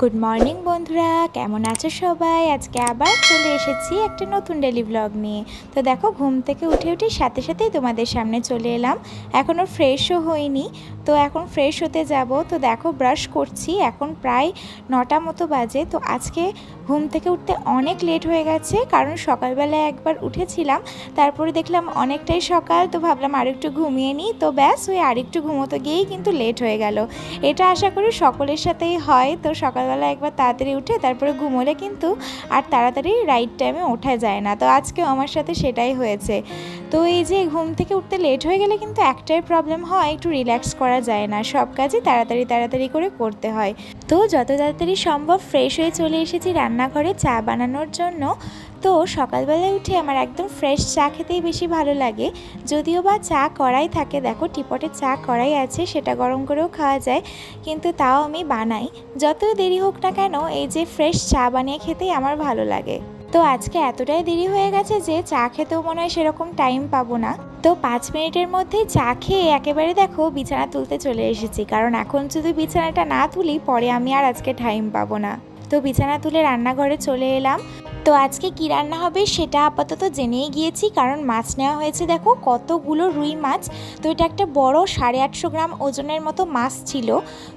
Good morning বন্ধুরা। কেমন আছো সবাই? আজকে আবার চলে এসেছি একটা নতুন ডেলি ব্লগ নিয়ে। তো দেখো, ঘুম থেকে উঠে উঠে সাথে সাথেই তোমাদের সামনে চলে এলাম। এখনও ফ্রেশও হইনি তো এখন ফ্রেশ হতে যাব। তো দেখো ব্রাশ করছি। এখন প্রায় নটা মতো বাজে। তো আজকে ঘুম থেকে উঠতে অনেক লেট হয়ে গেছে। কারণ সকালবেলায় একবার উঠেছিলাম। তারপরে দেখলাম অনেকটাই সকাল। তো ভাবলাম আরেকটু ঘুমিয়ে নিই। তো ব্যাস, ওই আরেকটু ঘুমোতে গিয়েই কিন্তু লেট হয়ে গেল। এটা আশা করি সকলের সাথেই হয়। তো সকালবেলা একবার তাড়াতাড়ি উঠে তারপরে ঘুমোলে কিন্তু আর তাড়াতাড়ি রাইট টাইমে ওঠা যায় না। তো আজকেও আমার সাথে সেটাই হয়েছে। তো এই যে ঘুম থেকে উঠতে লেট হয়ে গেলে কিন্তু একটাই প্রবলেম হয়, একটু রিল্যাক্স করা যায় না। সব কাজই তাড়াতাড়ি তাড়াতাড়ি করে করতে হয়। তো যত তাড়াতাড়ি সম্ভব ফ্রেশ হয়ে চলে এসেছি রান্নাঘরে চা বানানোর জন্য। তো সকালবেলায় উঠে আমার একদম ফ্রেশ চা খেতেই বেশি ভালো লাগে। যদিও বা চা করাই থাকে, দেখো টিপটে চা করাই আছে, সেটা গরম করেও খাওয়া যায়, কিন্তু তাও আমি বানাই। যতই দেরি হোক না কেন, এই যে ফ্রেশ চা বানিয়ে খেতেই আমার ভালো লাগে। তো আজকে এতটাই দেরি হয়ে গেছে যে চা খেতেও মনে হয় সেরকম টাইম পাবো না। তো পাঁচ মিনিটের মধ্যে চা খেয়ে একেবারে দেখো বিছানা তুলতে চলে এসেছি। কারণ এখন যদি বিছানাটা না তুলি, পরে আমি আর আজকে টাইম পাবো না। তো বিছানা তুলে রান্নাঘরে চলে এলাম। তো আজকে কি রান্না হবে সেটা আপাতত জেনেই গিয়েছি, কারণ মাছ নেওয়া হয়েছে দেখো কতগুলো রুই মাছ। তো এটা একটা বড় সাড়ে আটশো গ্রাম ওজনের মতো মাছ ছিল।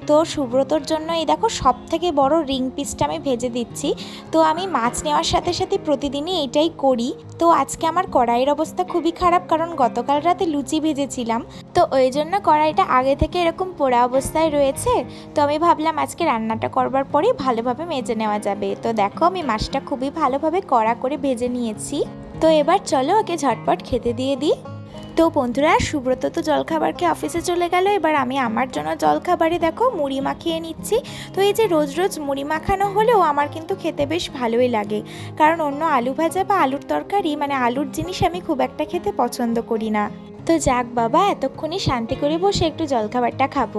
তো সুব্রতর জন্য এই দেখো সব থেকে বড় রিং পিসটা আমি ভেজে দিচ্ছি। তো আমি মাছ নেওয়ার সাথে সাথে প্রতিদিনই এটাই করি। তো আজকে আমার কড়াইয়ের অবস্থা খুবই খারাপ, কারণ গতকাল রাতে লুচি ভেজেছিলাম। তো ওই জন্য কড়াইটা আগে থেকে এরকম পোড়া অবস্থায় রয়েছে। তো আমি ভাবলাম আজকে রান্নাটা করবার পরেই ভালোভাবে মেজে নেওয়া যাবে। তো দেখো আমি মাছটা খুবই ভালোভাবে কড়া করে ভেজে নিয়েছি। তো এবার চলো ওকে ঝটপট খেতে দিয়ে দিই। তো বন্ধুরা, সুব্রত তো জলখাবার খেয়ে অফিসে চলে গেল। এবার আমি আমার জন্য জলখাবারে দেখো মুড়ি মাখিয়ে নিচ্ছি। তো এই যে রোজ রোজ মুড়ি মাখানো হলেও আমার কিন্তু খেতে বেশ ভালোই লাগে। কারণ অন্য আলু ভাজা বা আলুর তরকারি মানে আলুর জিনিস আমি খুব একটা খেতে পছন্দ করি না। তো যাক বাবা এতক্ষণই শান্তি করে বসে একটু জলখাবারটা খাব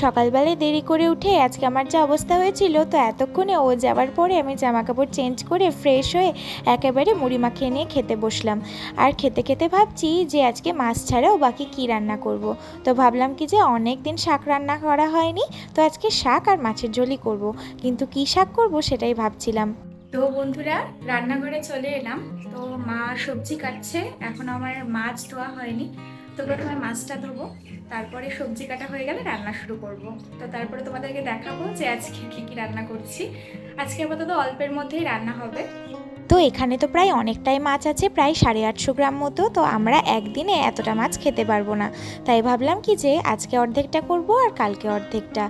সকালবেলায় দেরি করে উঠে আজকে আমার যা অবস্থা হয়েছিল, তো এতক্ষণে ও যাওয়ার পরে আমি জামা কাপড় চেঞ্জ করে ফ্রেশ হয়ে একেবারে মুড়ি মাখিয়ে নিয়ে খেতে বসলাম আর খেতে খেতে ভাবছি যে আজকে মাছ ছাড়াও বাকি কি রান্না করব। তো ভাবলাম কি যে অনেক দিন শাক রান্না করা হয়নি, তো আজকে শাক আর মাছের ঝোলই করব। কিন্তু কি শাক করব সেটাই ভাবছিলাম তো বন্ধুরা, রান্নাঘরে চলে এলাম। তো মা সবজি কাটছে, এখন আমার মাছ ধোয়া হয়নি। তো প্রথমে মাছটা ধোবো, তারপরে সবজি কাটা হয়ে গেলে রান্না শুরু করব। তো তারপরে তোমাদেরকে দেখাবো যে আজকে কী কী রান্না করছি। আজকে আপাতত অল্পের মধ্যেই রান্না হবে। তো এখানে তো প্রায় অনেকটাই মাছ আছে, প্রায় সাড়ে আটশো গ্রাম মতো। তো আমরা একদিনে এতটা মাছ খেতে পারব না। তাই ভাবলাম কি যে আজকে অর্ধেকটা করব আর কালকে অর্ধেকটা।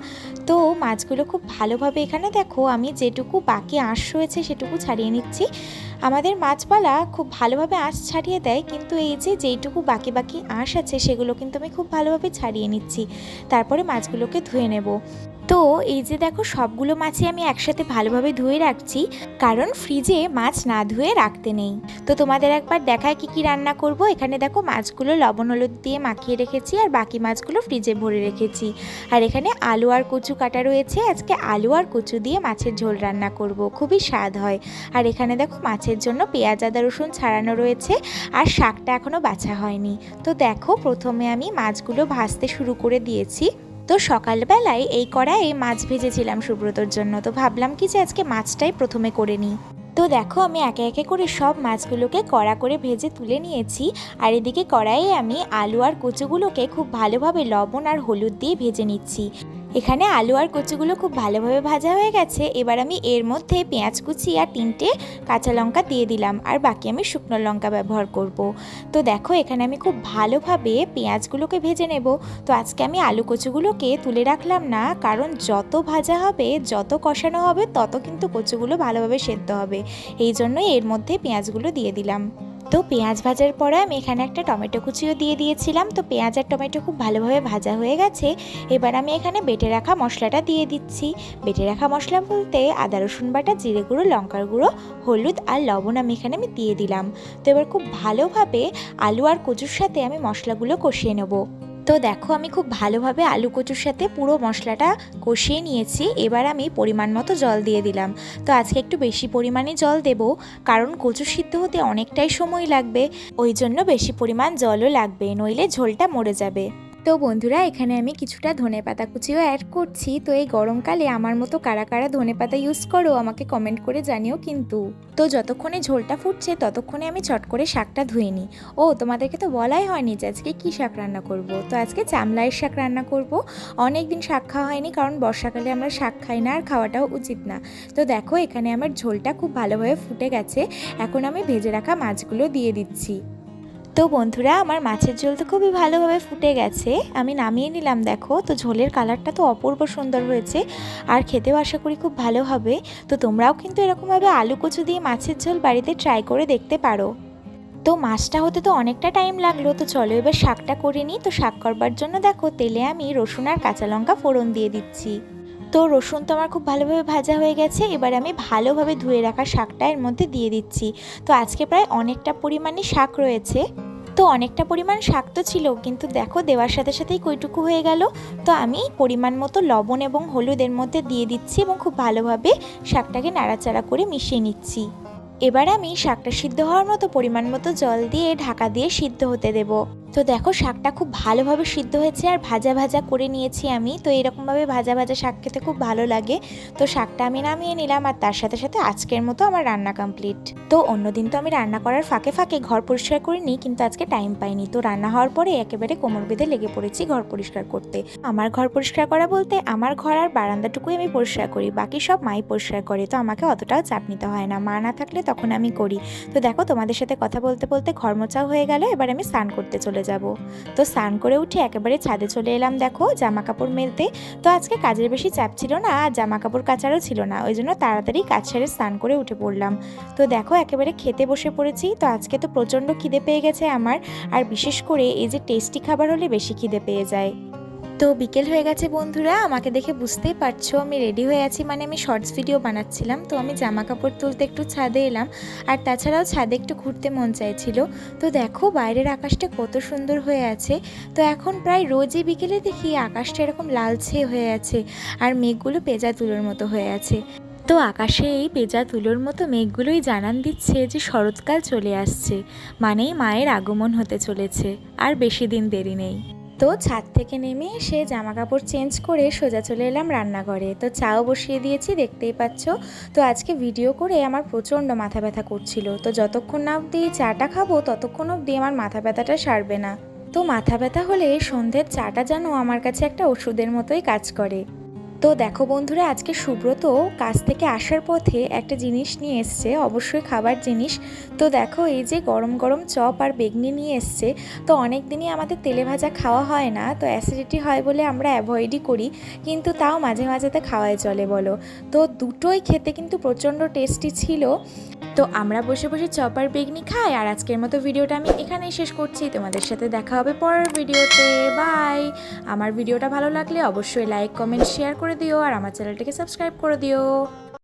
তো মাছগুলো খুব ভালোভাবে এখানে দেখো, আমি যেটুকু বাকি আঁশ রয়েছে সেটুকু ছাড়িয়ে নিচ্ছি। আমাদের মাছপালা খুব ভালোভাবে আঁশ ছাড়িয়ে দেয়, কিন্তু এই যে যেইটুকু বাকি বাকি আঁশ আছে সেগুলো কিন্তু আমি খুব ভালোভাবে ছাড়িয়ে নিচ্ছি। তারপরে মাছগুলোকে ধুয়ে নেব। তো এই যে দেখো সবগুলো মাছই আমি একসাথে ভালোভাবে ধুয়ে রাখছি, কারণ ফ্রিজে মাছ না ধুয়ে রাখতে নেই। তো তোমাদের একবার দেখায় কি কি রান্না করব। এখানে দেখো মাছগুলো লবণ হলুদ দিয়ে মাখিয়ে রেখেছি আর বাকি মাছগুলো ফ্রিজে ভরে রেখেছি। আর এখানে আলু আর কচু কাটা রয়েছে। আজকে আলু আর কচু দিয়ে মাছের ঝোল রান্না করব। খুবই স্বাদ হয়। আর এখানে দেখো মাছের জন্য পেঁয়াজ, আদা, রসুন ছাড়ানো রয়েছে আর শাকটা এখনও বাছা হয়নি। তো দেখো, প্রথমে আমি মাছগুলো ভাজতে শুরু করে দিয়েছি। তো সকালবেলায় এই কড়াইয়ে মাছ ভেজেছিলাম সুব্রতর জন্য। তো ভাবলাম কি যে আজকে মাছটাই প্রথমে করে নিই। তো দেখো, আমি একে একে করে সব মাছগুলোকে কড়া করে ভেজে তুলে নিয়েছি। আর এদিকে কড়াইয়ে আমি আলু আর কচুগুলোকে খুব ভালোভাবে লবণ আর হলুদ দিয়ে ভেজে নিচ্ছি। এখানে আলু আর কচুগুলো খুব ভালোভাবে ভাজা হয়ে গেছে। এবার আমি এর মধ্যে পেঁয়াজ কুচি আর তিনটে কাঁচা লঙ্কা দিয়ে দিলাম, আর বাকি আমি শুকনো লঙ্কা ব্যবহার করব। তো দেখো, এখানে আমি খুব ভালোভাবে পেঁয়াজগুলোকে ভেজে নেব। তো আজকে আমি আলু কচুগুলোকে তুলে রাখলাম না, কারণ যত ভাজা হবে, যত কষানো হবে, তত কিন্তু কচুগুলো ভালোভাবে সেদ্ধ হবে। এই জন্যই এর মধ্যে পেঁয়াজগুলো দিয়ে দিলাম। তো পেঁয়াজ ভাজার পরে আমি এখানে একটা টমেটো কুচিও দিয়ে দিয়েছিলাম। তো পেঁয়াজ আর টমেটো খুব ভালোভাবে ভাজা হয়ে গেছে। এবার আমি এখানে বেটে রাখা মশলাটা দিয়ে দিচ্ছি। বেটে রাখা মশলা বলতে আদা, রসুন বাটা, জিরে গুঁড়ো, লঙ্কার গুঁড়ো, হলুদ আর লবণ আমি এখানে আমি দিয়ে দিলাম। তো এবার খুব ভালোভাবে আলু আর কচুর সাথে আমি মশলাগুলো কষিয়ে নেব। তো দেখো আমি খুব ভালোভাবে আলু কচুর সাথে পুরো মশলাটা কষিয়ে নিয়েছি। এবার আমি পরিমাণ মতো জল দিয়ে দিলাম। তো আজকে একটু বেশি পরিমাণে জল দেব, কারণ কচু সিদ্ধ হতে অনেকটাই সময় লাগবে, ওই জন্য বেশি পরিমাণ জলও লাগবে, নইলে ঝোলটা মরে যাবে। তো বন্ধুরা, এখানে আমি কিছুটা ধনে পাতা কুচিও অ্যাড করছি। তো এই গরমকালে আমার মতো কারা কারা ধনে পাতা ইউজ করো, আমাকে কমেন্ট করে জানিও কিন্তু। তো যতক্ষণে ঝোলটা ফুটছে, ততক্ষণে আমি চট করে শাকটা ধুয়ে নিই। ও, তোমাদেরকে তো বলাই হয়নি যে আজকে কী শাক রান্না করব। তো আজকে চামলাইয়ের শাক রান্না করব। অনেক দিন শাক খাওয়া হয়নি, কারণ বর্ষাকালে আমরা শাক খাই না আর খাওয়াটাও উচিত না। তো দেখো, এখানে আমার ঝোলটা খুব ভালোভাবে ফুটে গেছে। এখন আমি ভেজে রাখা মাছগুলো দিয়ে দিচ্ছি। তো বন্ধুরা, আমার মাছের ঝোল তো খুবই ভালোভাবে ফুটে গেছে। আমি নামিয়ে নিলাম, দেখো। তো ঝোলের কালারটা তো অপূর্ব সুন্দর হয়েছে, আর খেতেও আশা করি খুব ভালো হবে। তো তোমরাও কিন্তু এরকমভাবে আলু কচু দিয়ে মাছের ঝোল বাড়িতে ট্রাই করে দেখতে পারো। তো মাছটা হতে তো অনেকটা টাইম লাগল, তো চলো এবার শাকটা করে নিই। তো শাক করবার জন্য দেখো, তেলে আমি রসুন আর কাঁচা লঙ্কা ফোড়ন দিয়ে দিচ্ছি। তো রসুন তো আমার খুব ভালোভাবে ভাজা হয়ে গেছে। এবার আমি ভালোভাবে ধুয়ে রাখা শাকটা এর মধ্যে দিয়ে দিচ্ছি। তো আজকে প্রায় অনেকটা পরিমাণে শাক রয়েছে। তো অনেকটা পরিমাণ শাক তো ছিল, কিন্তু দেখো দেওয়ার সাথে সাথেই কইটুকু হয়ে গেল। তো আমি পরিমাণ মতো লবণ এবং হলুদের মধ্যে দিয়ে দিচ্ছি এবং খুব ভালোভাবে শাকটাকে নাড়াচাড়া করে মিশিয়ে নিচ্ছি। এবার আমি শাকটা সিদ্ধ হওয়ার মতো পরিমাণ মতো জল দিয়ে ঢাকা দিয়ে সিদ্ধ হতে দেব। তো দেখো, শাকটা খুব ভালোভাবে সিদ্ধ হয়েছে আর ভাজা ভাজা করে নিয়েছি আমি। তো এরকমভাবে ভাজা ভাজা শাক খেতে খুব ভালো লাগে। তো শাকটা আমি নামিয়ে নিলাম আর তার সাথে সাথে আজকের মতো আমার রান্না কমপ্লিট। তো অন্যদিন তো আমি রান্না করার ফাঁকে ফাঁকে ঘর পরিষ্কার করিনি, কিন্তু আজকে টাইম পাইনি। তো রান্না হওয়ার পরে একেবারে কোমর বেঁধে লেগে পড়েছি ঘর পরিষ্কার করতে। আমার ঘর পরিষ্কার করা বলতে আমার ঘর আর বারান্দাটুকুই আমি পরিষ্কার করি, বাকি সব মাই পরিষ্কার করে। তো আমাকে অতটাও চাপ নিতে হয় না, মা না থাকলে তখন আমি করি। তো দেখো, তোমাদের সাথে কথা বলতে বলতে ঘর মোচাও হয়ে গেল, এবার আমি স্নান করতে চলে যাব। তো স্নান করে উঠে একেবারে ছাদে চলে এলাম দেখো জামা কাপড় মেলতে। তো আজকে কাজের বেশি চাপ ছিল না আর জামা কাপড় কাচারও ছিল না, ওই জন্য তাড়াতাড়ি কাজ সেরে স্নান করে উঠে পড়লাম। তো দেখো একেবারে খেতে বসে পড়েছি, তো আজকে তো প্রচণ্ড খিদে পেয়ে গেছে আমার। আর বিশেষ করে এই যে টেস্টি খাবার হলে বেশি খিদে পেয়ে যায়। তো বিকেল হয়ে গেছে বন্ধুরা, আমাকে দেখে বুঝতেই পারছ আমি রেডি হয়ে আছি। মানে আমি শর্টস ভিডিও বানাচ্ছিলাম, তো আমি জামা কাপড় তুলতে একটু ছাদে এলাম। আর তাছাড়াও ছাদে একটু ঘুরতে মন চাইছিল। তো দেখো বাইরের আকাশটা কত সুন্দর হয়ে আছে। তো এখন প্রায় রোজই বিকেলে দেখি আকাশটা এরকম লালচে হয়ে আছে আর মেঘগুলো পেঁজা তুলোর মতো হয়ে আছে। তো আকাশে এই পেঁজা তুলোর মতো মেঘগুলোই জানান দিচ্ছে যে শরৎকাল চলে আসছে, মানেই মায়ের আগমন হতে চলেছে। আর বেশি দিন দেরি নেই। তো ছাদ থেকে নেমে এসে জামা কাপড় চেঞ্জ করে সোজা চলে এলাম রান্নাঘরে। তো চাও বসিয়ে দিয়েছি, দেখতেই পাচ্ছ। তো আজকে ভিডিও করে আমার প্রচণ্ড মাথা ব্যথা করছিল। তো যতক্ষণ না অবধি চাটা খাব, ততক্ষণ অবধি আমার মাথা ব্যথাটা সারবে না। তো মাথা ব্যথা হলে সন্ধ্যের চাটা যেন আমার কাছে একটা ওষুধের মতোই কাজ করে। তো দেখো বন্ধুরা, আজকে সুব্রত কাজ থেকে আসার পথে একটা জিনিস নিয়ে এসছে, অবশ্যই খাবার জিনিস। তো দেখো, এই যে গরম গরম চপ আর বেগনি নিয়ে এসছে। তো অনেক দিনই আমাদের তেলে ভাজা খাওয়া হয় না, তো অ্যাসিডিটি হয় বলে আমরা অ্যাভয়েডই করি, কিন্তু তাও মাঝে মাঝে তো খাওয়াই চলে বলো। তো দুটোই খেতে কিন্তু প্রচণ্ড টেস্টি ছিল। তো আমরা বসে বসে চপ আর বেগনি খাই, আর আজকের মতো ভিডিওটা আমি এখানেই শেষ করছি। তোমাদের সাথে দেখা হবে পরের ভিডিওতে। বাই আমার ভিডিওটা ভালো লাগলে অবশ্যই লাইক কমেন্ট শেয়ার করে দিও আর আমার চ্যানেলটিকে সাবস্ক্রাইব করে দিও।